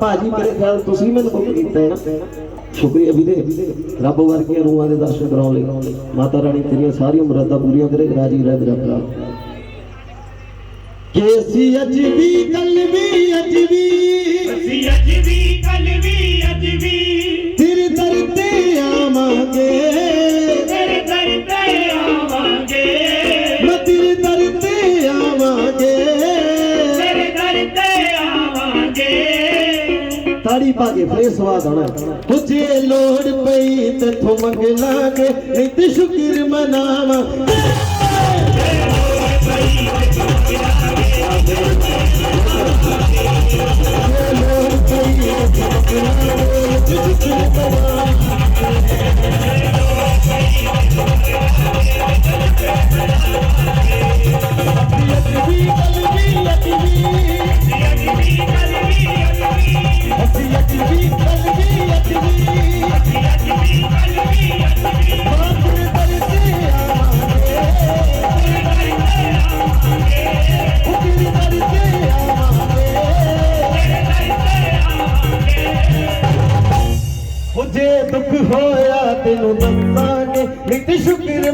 ਭਾਜੀ ਮੇਰੇ ਖਿਆਲ ਤੁਸੀਂ ਮੈਨੂੰ ਬੁੱਕ ਕੀਤਾ ਹੈ ਸ਼ੁਕਰੀਆ ਵੀਰੇ ਰੱਬ ਵਰਗੀਆਂ ਰੂਹਾਂ ਦੇ ਦਰਸ਼ਨ ਕਰਾਉਣ ਲਈ। ਮਾਤਾ ਰਾਣੀ ਤੇਰੀਆਂ ਸਾਰੀਆਂ ਮੁਰਾਦਾਂ ਪੂਰੀਆਂ ਕਰੇ ਰਾਜੀ ਰਹਿ ਮੇਰਾ ਭਰਾ ਕੇਸੀ ਅਜਬੀ ਕਲਬੀ ਅਜਬੀ ਅਸੀਂ ਅੱਜ ਵੀ। ਕੱਲ ਤਾੜੀ ਪਾ ਕੇ ਫੇਰ ਸਵਾਦ ਆਣਾ ਤੁਝੇ ਲੋੜ ਪਈ ਤੇਥੋਂ ਮੰਗ ਲਾਂਗੇ ਨਹੀਂ ਤੇ ਸ਼ੁਕਰ ਮਨਾਵਾਂ। ਦੱਸਾਂਗੇ ਨਹੀਂ ਤੇ ਸ਼ੁਕਰ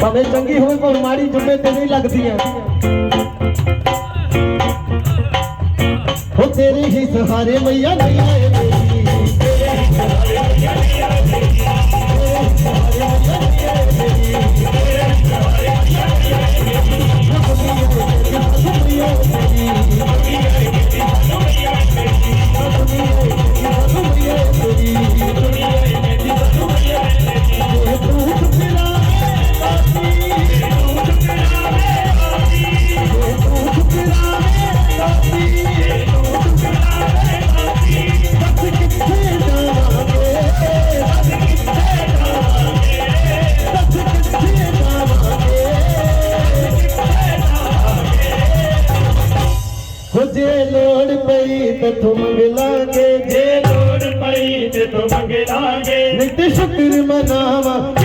ਭਾਵੇਂ ਚੰਗੀ ਹੋਵੇ ਭਾਵੇਂ ਮਾੜੀ ਜੁੰਮੇ ਤੇ ਨਹੀਂ ਲੱਗਦੀ ਲੱਗਦੀਆਂ। ਹੋ ਤੇਰੇ ਹੀ ਸਹਾਰੇ ਮਈਆ ਨਹੀਂ ਆਏ ਤੇਥੋਂ ਮੰਗ ਲਾਂਗੇ ਜੇ ਲੋੜ ਪਈ ਤੇ ਮੰਗ ਲਾਂਗੇ। ਨਹੀਂ ਸ਼ੁਕਰ ਮਨਾਵਾਂਗੇ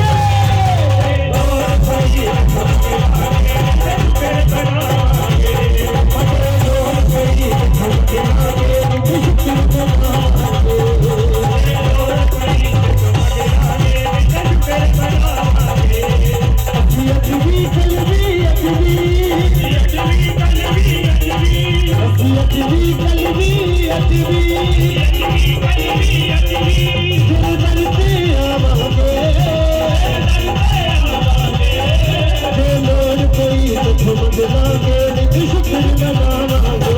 ਲਾਂਗੇ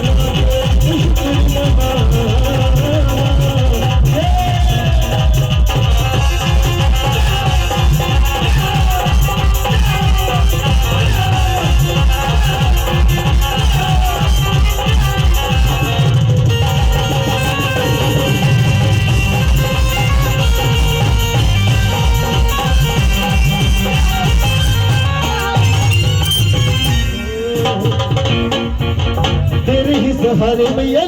ਨਹੀਂ हर मैया